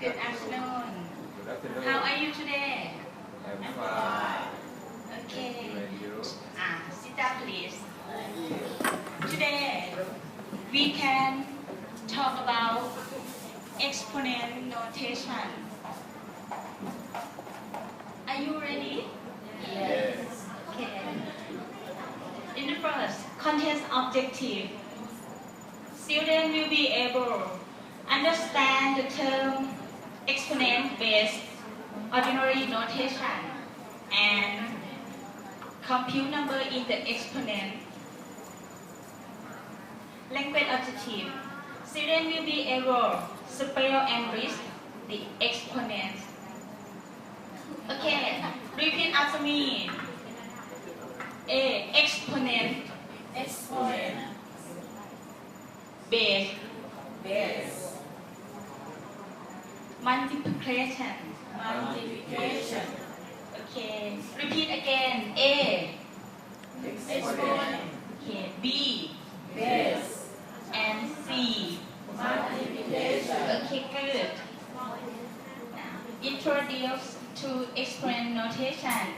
Good afternoon. Good afternoon. How are you today? I'm fine. Okay. Thank you and you. Ah, sit down, please. Today, we can talk about exponent notation. Are you ready? Yes. Okay. In the first, content objective. Students will be able understand the term exponent based ordinary notation and compute number in the exponent. Language objective. Student will be able to spell and read the exponents. Okay, repeat after me. A exponent exponent base base multiplication. multiplication Okay, repeat again. A exponent okay, B base and C. multiplication Okay, good. Introduce to exponent notation.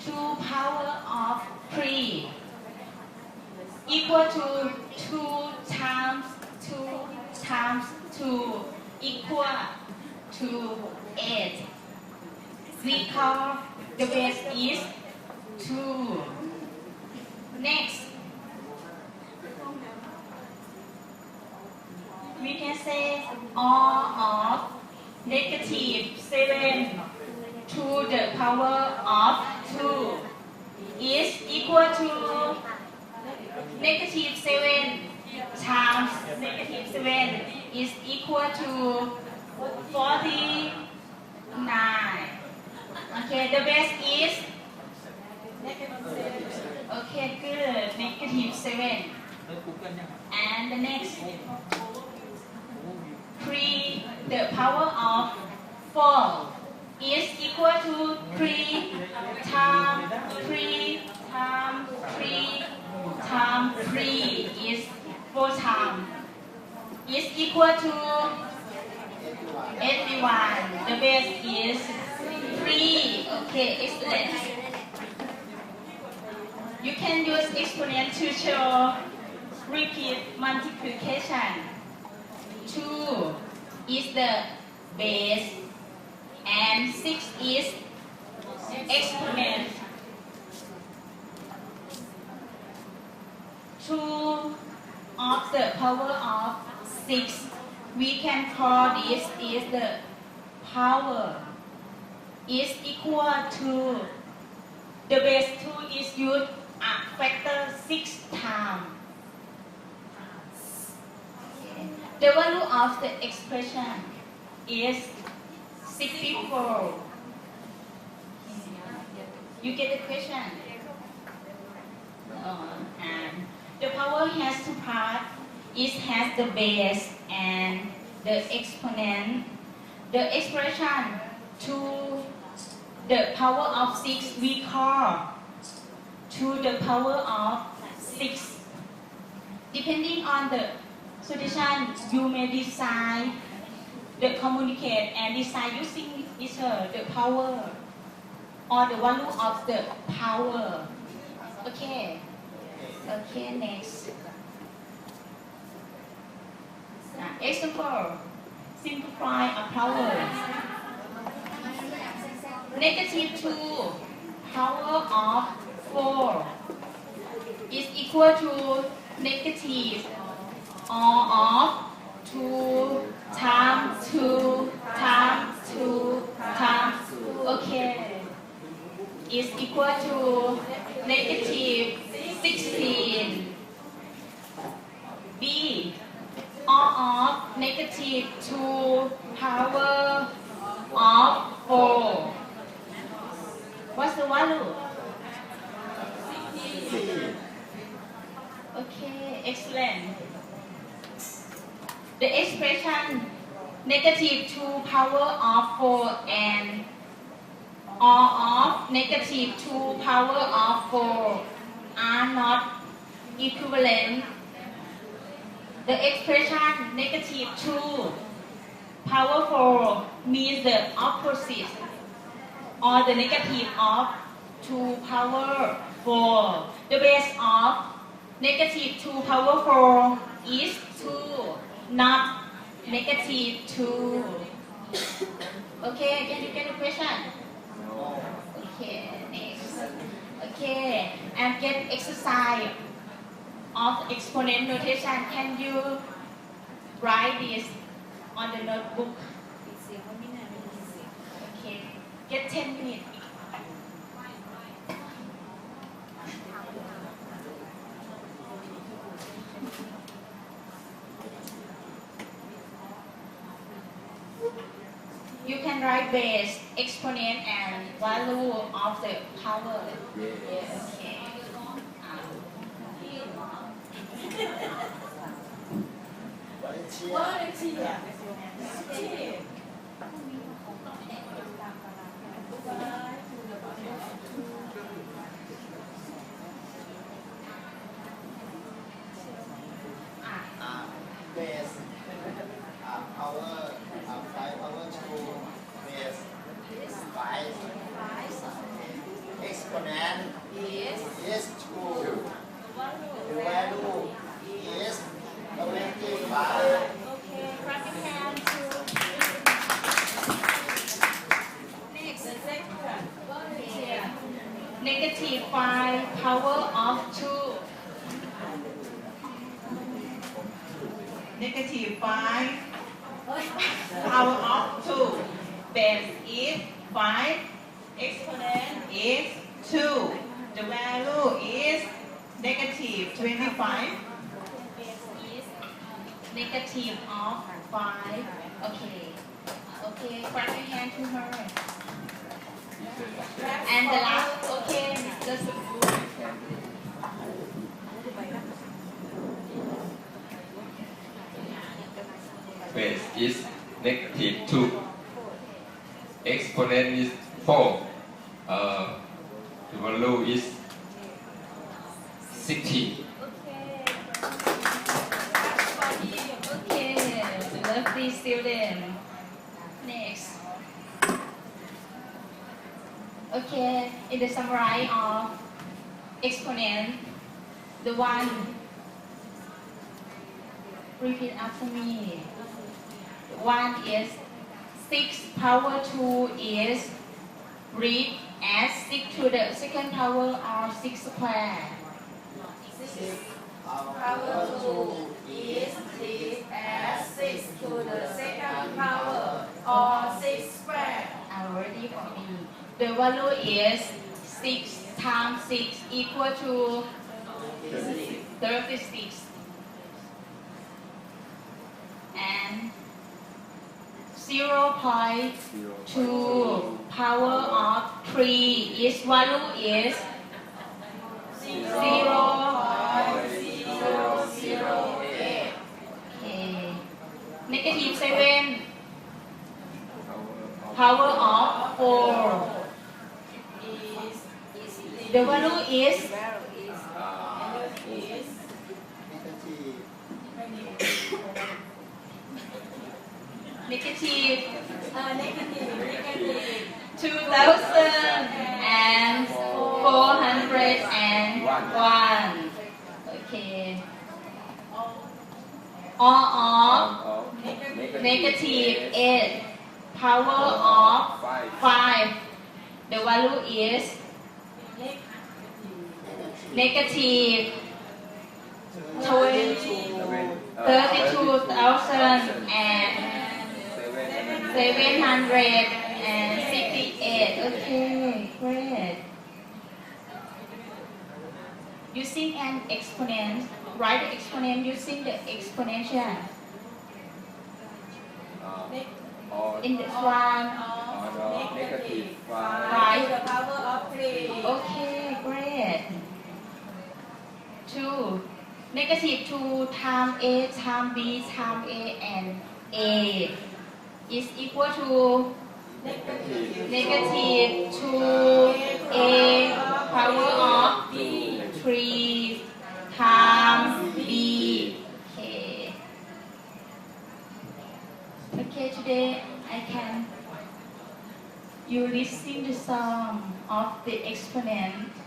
2 power of 3 equal to 2 times 2 times 2 equal to 8. We call the base is 2. Next, we can say all of negative 7 to the power of 2 is equal to negative 7 times negative 7 is equal to 49. Okay, the best is okay, good, negative 7. And the next 3 the power of 4 is equal to 3 times 3 times 3 times 3 is 4 times is equal to 81 the base is 3 okay excellent. You can use exponent to show repeat multiplication. 2 is the base and 6 is exponent. 2 of the power of 6 we can call this is the power is equal to the base 2 is used a factor 6 times. The value of the expression is 64. You get the question? Uh, and the power has two parts. It has the base and the exponent. The expression to the power of 6 we call to the power of 6. Depending on the solution, you may decide the communicate and decide using either uh, the power or the value of the power. Okay. Okay, next. Now, example. Simplify a power. Negative 2 power of 4 is equal to negative all of 2 times 2 times 2 times 2. Okay. Is equal to negative 16. B. Of negative 2 power of 4. What's the value? Okay, excellent. The expression negative 2 power of 4 and all of negative 2 power of 4 are not equivalent. The expression negative 2 power 4 means the opposite or the negative of 2 power 4. The base of negative 2 power 4 is 2, not negative 2. Okay, can you get the question? No. Okay, next. Okay, and get exercise of exponent notation. Can you write this on the notebook? Okay, get 10 minutes. You can write base, exponent, and value of the power. Yes. Okay. Cecilia. Negative 5 power of 2 base is 5 exponent is 2 the value is negative 25 Negative of 5. Okay. Okay, clap your hand to her. And the last, okay, Mr. Subbu. base is negative 2. Exponent is 4. Uh, the value is 60. Okay. Okay, lovely student. Next. Okay, in the summary of exponent, the one repeat after me. One is six power two is read as six to the second power or six square. Six Power power two two is treated as six to the second power or six square. already for me. The value is 6 times 6 equal to 36. And 0.2 Zero. power of 3 is value is 0. Okay. Negative 7 power of 4. Is The value is Ah, is negative negative uh, negative negative 2,401. Okay. All of negative 8 power of Five. The value is negative 20, Uh, 32,000 and. 768. Okay, great. Using an exponent, write the exponent using the exponential. Uh, In this one, or negative five five. to the power of three. okay, great. 2. Negative 2 times A times B times A and A is equal to negative 2A power of 3 times B. Okay. Okay, today I can you listen the song of the exponent.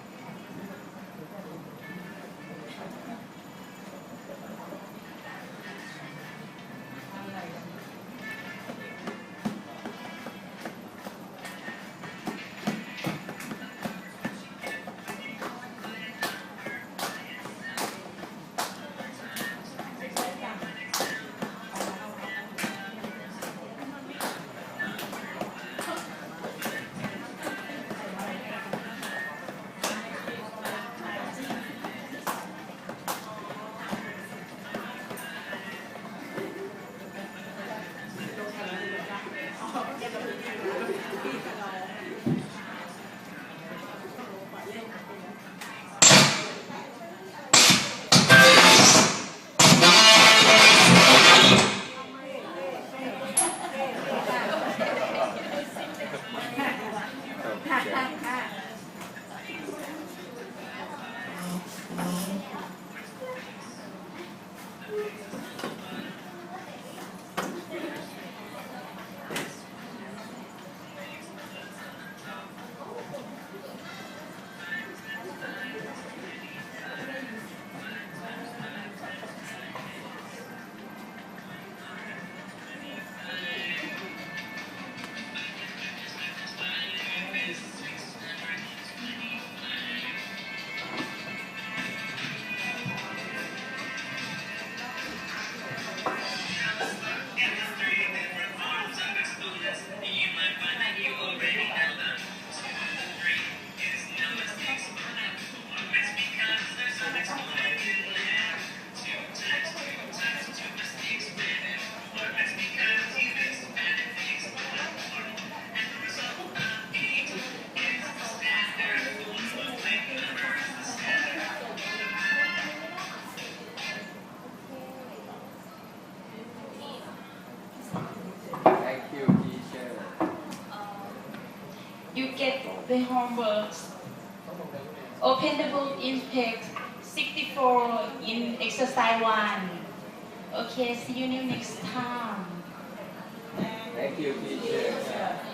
The homeworks. Open the book in page 64 in exercise 1. Okay, see you next time. Thank you teacher